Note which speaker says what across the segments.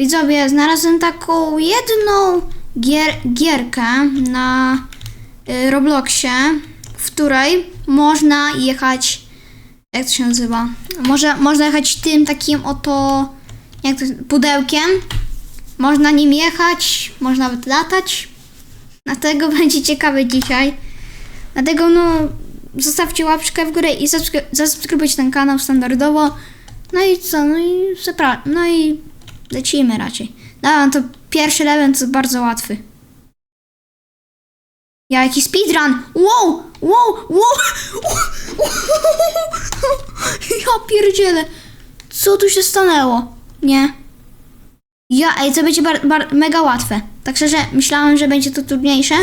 Speaker 1: Widzowie, znalazłem taką jedną gier, gierkę na y, Robloxie, w której można jechać. Jak to się nazywa? Może, można jechać tym takim oto. Jak to, pudełkiem. Można nim jechać, można nawet latać. Dlatego będzie ciekawe dzisiaj. Dlatego no, zostawcie łapkę w górę i subskry- zasubskrybujcie ten kanał standardowo. No i co? No i no i lecimy raczej. No to pierwszy level jest bardzo łatwy. Ja jaki speedrun! Wow! Wow! Wow! Ja pierdzielę! Co tu się stanęło? Nie. Ja, ej, to będzie bar- bar- mega łatwe. Tak szczerze, myślałem, że będzie to trudniejsze,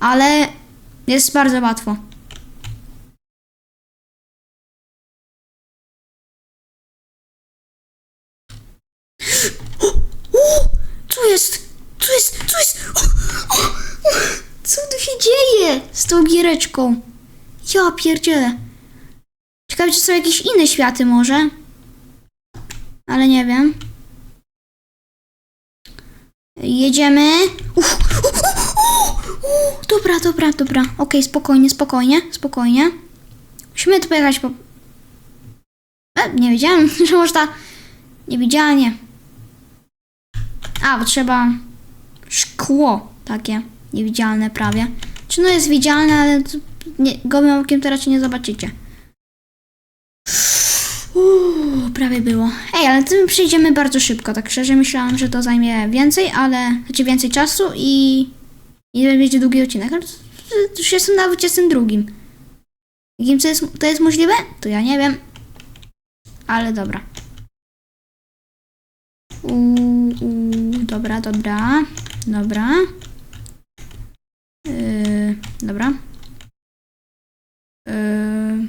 Speaker 1: ale jest bardzo łatwo. O, co jest? Co jest? Co jest? O, o, o, co tu się dzieje z tą giereczką? Ja pierdzielę. Ciekawe, czy są jakieś inne światy może? Ale nie wiem. Jedziemy. Uf. Dobra, dobra, dobra. Okej, spokojnie, spokojnie, spokojnie. Musimy tu pojechać po... E, nie wiedziałem, że można... Niewidzialnie. A, bo trzeba szkło takie niewidzialne prawie. Czy no jest widzialne, ale nie, gołym okiem to raczej nie zobaczycie. Uuu, prawie było. Ej, ale tym przejdziemy bardzo szybko, tak szczerze myślałam, że to zajmie więcej, ale znaczy więcej czasu i i będzie długi odcinek, ale już jestem na 22. Jakim to jest, to jest możliwe? To ja nie wiem. Ale dobra. Uuu, dobra, dobra, dobra. Yy, dobra. Yy,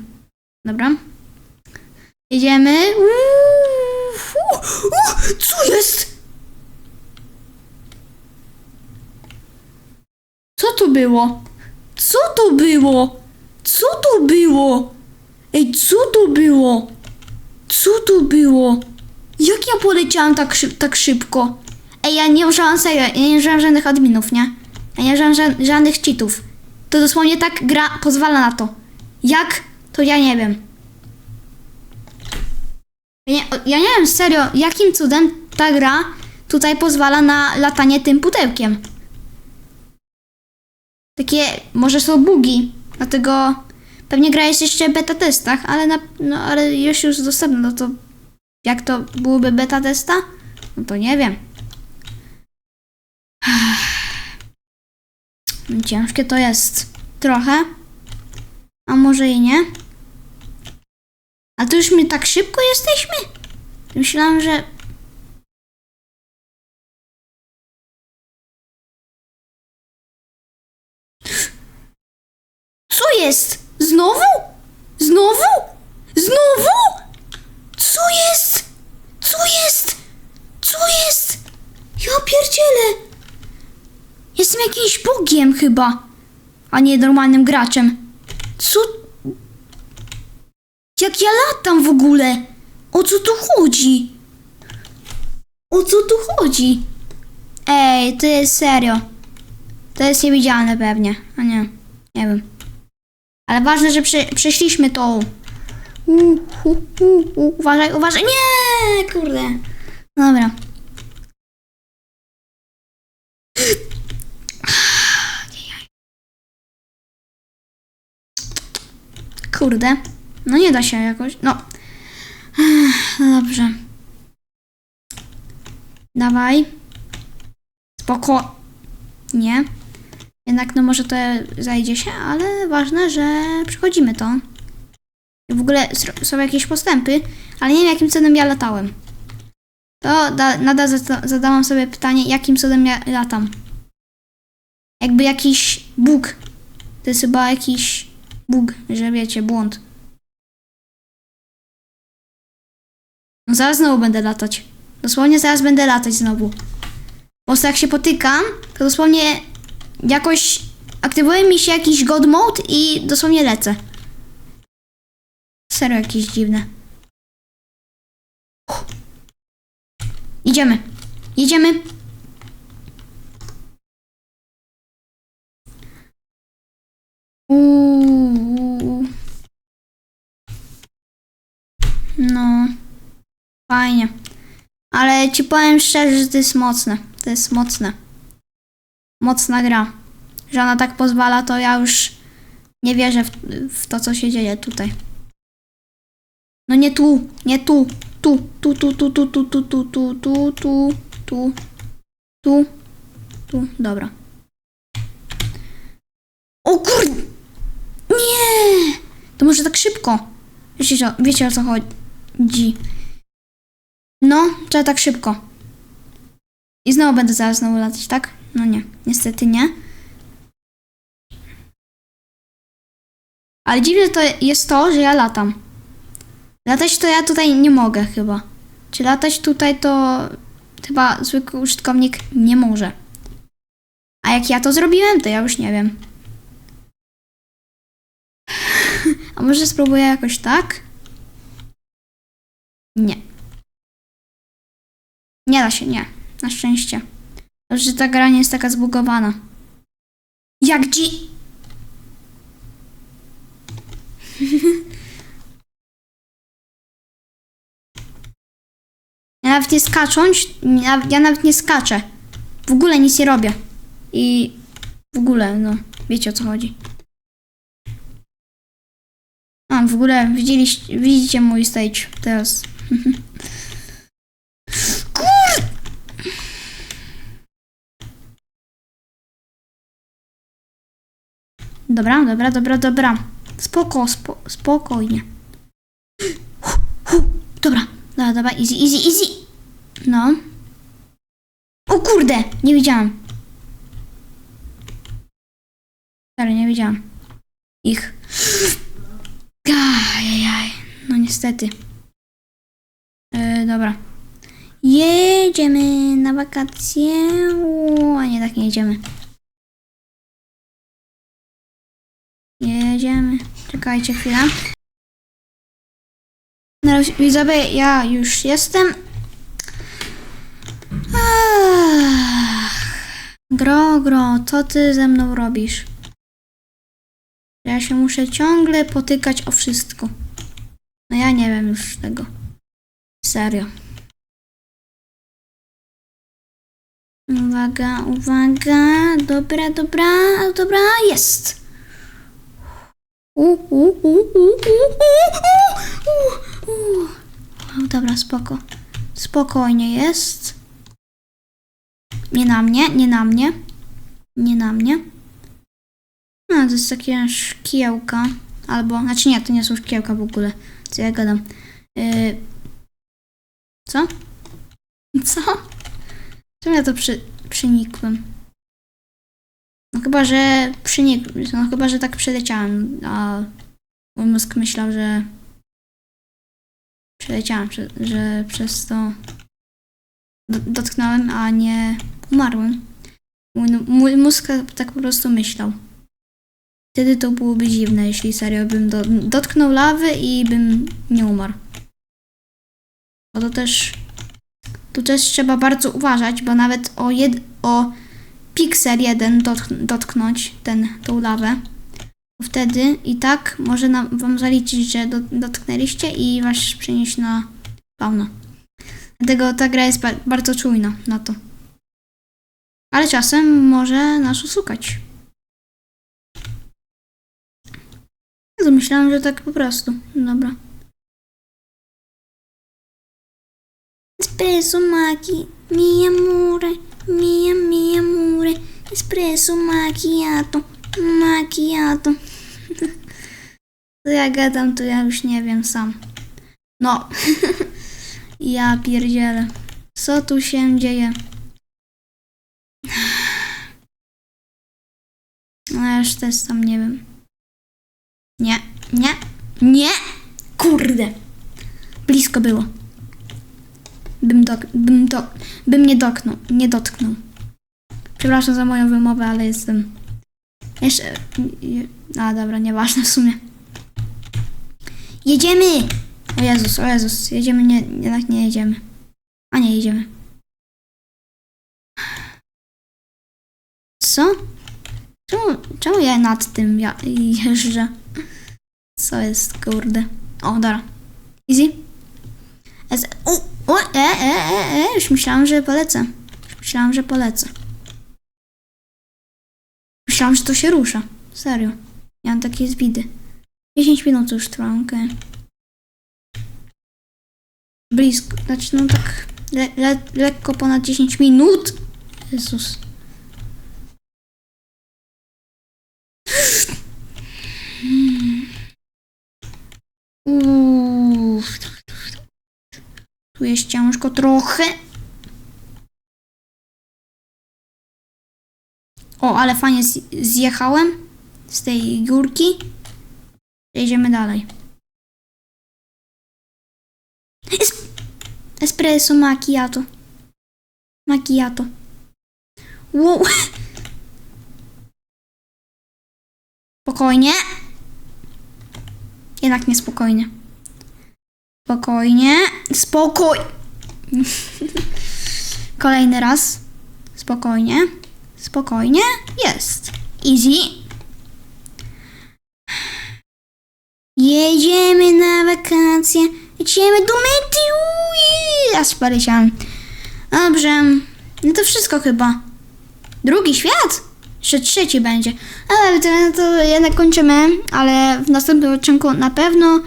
Speaker 1: dobra. Jedziemy. Uuu, fu, u, co jest? Co to było? Co to było? Co to było? Ej, co to było? Co to było? Jak ja poleciałam tak, szyb, tak szybko? Ej, ja nie użyłam serio, ja nie użyłam żadnych adminów, nie? Ja nie użyłam ża- żadnych cheatów. To dosłownie tak gra pozwala na to. Jak? To ja nie wiem. Ja nie, ja nie wiem serio, jakim cudem ta gra tutaj pozwala na latanie tym pudełkiem. Takie, może są bugi, dlatego pewnie gra jest jeszcze w beta testach, ale, na, no, ale już już dostępna, no to jak to byłoby beta testa? No to nie wiem. Ciężkie to jest trochę, a może i nie. A to już my tak szybko jesteśmy? Myślałam, że Co jest? Znowu? Znowu? Znowu? Co jest? Co jest? Co jest? Ja pierdzielę. Jestem jakimś bogiem chyba, a nie normalnym graczem. Co? Jak ja latam w ogóle? O co tu chodzi? O co tu chodzi? Ej, to jest serio. To jest niewidzialne pewnie, a nie, nie wiem. Ale ważne, że prze, przeszliśmy to. U, u, u, u, uważaj, uważaj. Nie, kurde. Dobra. Kurde. No nie da się jakoś. No. No dobrze. Dawaj. Spoko. Nie. Jednak no może to zajdzie się, ale ważne, że przechodzimy to. W ogóle są jakieś postępy, ale nie wiem jakim cudem ja latałem. To da, nadal zada- zadałam sobie pytanie, jakim cudem ja latam. Jakby jakiś bóg. To jest chyba jakiś bóg, że wiecie, błąd. No zaraz znowu będę latać. Dosłownie zaraz będę latać znowu. Po prostu jak się potykam, to dosłownie jakoś aktywuje mi się jakiś god mode i dosłownie lecę. Serio jakieś dziwne. Uff. Idziemy. Jedziemy. Uuu. Fajnie. Ale ci powiem szczerze, że to jest mocne. To jest mocne. Mocna gra. Że ona tak pozwala, to ja już nie wierzę w, w to, co się dzieje tutaj. No nie tu, nie tu, tu, tu, tu, tu, tu, tu, tu, tu, tu, tu, tu, tu, tu, tu, dobra. O kur... Nie! To może tak szybko. Wiecie, wiecie o co chodzi. No, trzeba tak szybko. I znowu będę zaraz znowu latać, tak? No nie, niestety nie. Ale dziwne to jest to, że ja latam. Latać to ja tutaj nie mogę chyba. Czy latać tutaj to chyba zwykły użytkownik nie może. A jak ja to zrobiłem, to ja już nie wiem. A może spróbuję jakoś tak? Nie. Nie da się, nie. Na szczęście. Dobrze, że ta gra nie jest taka zbugowana. Jak dzi... Ja nawet nie skacząć, ja, nawet nie skaczę. W ogóle nic nie robię. I w ogóle, no, wiecie o co chodzi. A, w ogóle widzieliście, widzicie mój stage teraz. Dobra, dobra, dobra, dobra. Spoko, spo, spokojnie. Dobra, dobra, dobra, easy, easy, easy. No. O kurde, nie widziałam. Sorry, nie widziałam. Ich. Ajajaj, no niestety. E, dobra. Jedziemy na wakacje. O, nie, tak nie jedziemy. Jedziemy. Czekajcie chwilę. Razie, widzowie, ja już jestem. Gro, gro, co ty ze mną robisz? Ja się muszę ciągle potykać o wszystko. No ja nie wiem już tego. Serio. Uwaga, uwaga. Dobra, dobra, dobra, jest. U, u, u, u, u, u, u, u. O, Dobra, spoko. Spokojnie jest. Nie na mnie, nie na mnie. Nie na mnie. A, to jest takie szkiełka. Albo, znaczy nie, to nie są szkiełka w ogóle. Co ja gadam? Yy... Co? Co? Czemu ja to przy, przynikłem? No chyba, że przynikłem. No chyba, że tak przeleciałem, a mój mózg myślał, że przeleciałem, że, przez to do, dotknąłem, a nie umarłem. Mój, mój mózg tak po prostu myślał. Wtedy to byłoby dziwne, jeśli serio bym do, dotknął lawy i bym nie umarł. Bo to też. Tu też trzeba bardzo uważać, bo nawet o, jed, o piksel jeden dotk, dotknąć ten, tą lawę, wtedy i tak może nam, wam zaliczyć, że do, dotknęliście i was przenieść na fauna. Dlatego ta gra jest ba bardzo czujna na to. Ale czasem może nas oszukać. Myślałam, że tak po prostu. Dobra. Espresso maki, mi amore, mia mia amore, espresso macchiato, macchiato. To ja gadam, to ja już nie wiem sam. No. ja pierdzielę. Co tu się dzieje? No ja już też sam nie wiem. Nie, nie, nie! Kurde! Blisko było. Bym, dok, bym, do, bym nie dotknął, nie dotknął. Przepraszam za moją wymowę, ale jestem... Jeszcze... je- A, dobra, nieważne w sumie. Jedziemy! O Jezus, o Jezus, jedziemy, nie, jednak nie jedziemy. A nie, jedziemy. Co? Czemu, czemu ja nad tym ja jeżdżę? Co jest, kurde? O, dobra. Easy. Es, u, o, e, e, e, e, już myślałam, że polecę. Już myślałam, że polecę. Myślałam, że to się rusza. Serio. Ja mam takie zwidy. 10 minut już trwa, okej. Blisko, znaczy no tak le, le, lekko ponad 10 minut. Jezus. Hmm. Uff. Tu jest ciężko trochę. O, ale fajnie zjechałem z tej górki. Jedziemy dalej. Es espresso macchiato. Macchiato. Wow. Spokojnie. Jednak niespokojnie. Spokojnie. Spokoj. Kolejny raz. Spokojnie. Spokojnie. Jest. Easy. Jedziemy na wakacje. Jedziemy do Mediu. Ja spaleciałam. Dobrze. No to wszystko chyba. Drugi świat? Jeszcze trzeci będzie. Ale to, to jednak kończymy, ale w następnym odcinku na pewno,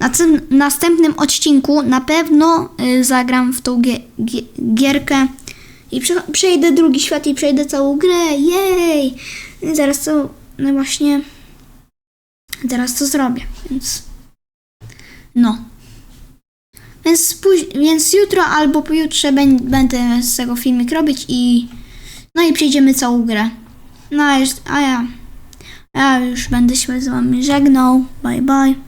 Speaker 1: na tym następnym odcinku na pewno y, zagram w tą gie, gie, gierkę i prze, przejdę drugi świat i przejdę całą grę. Jej! I zaraz to, no właśnie, zaraz to zrobię, więc no. Więc, więc jutro albo pojutrze bę- będę z tego filmik robić i no i przejdziemy całą grę. No a, a ja, ja już będę się z wami żegnał. Bye bye.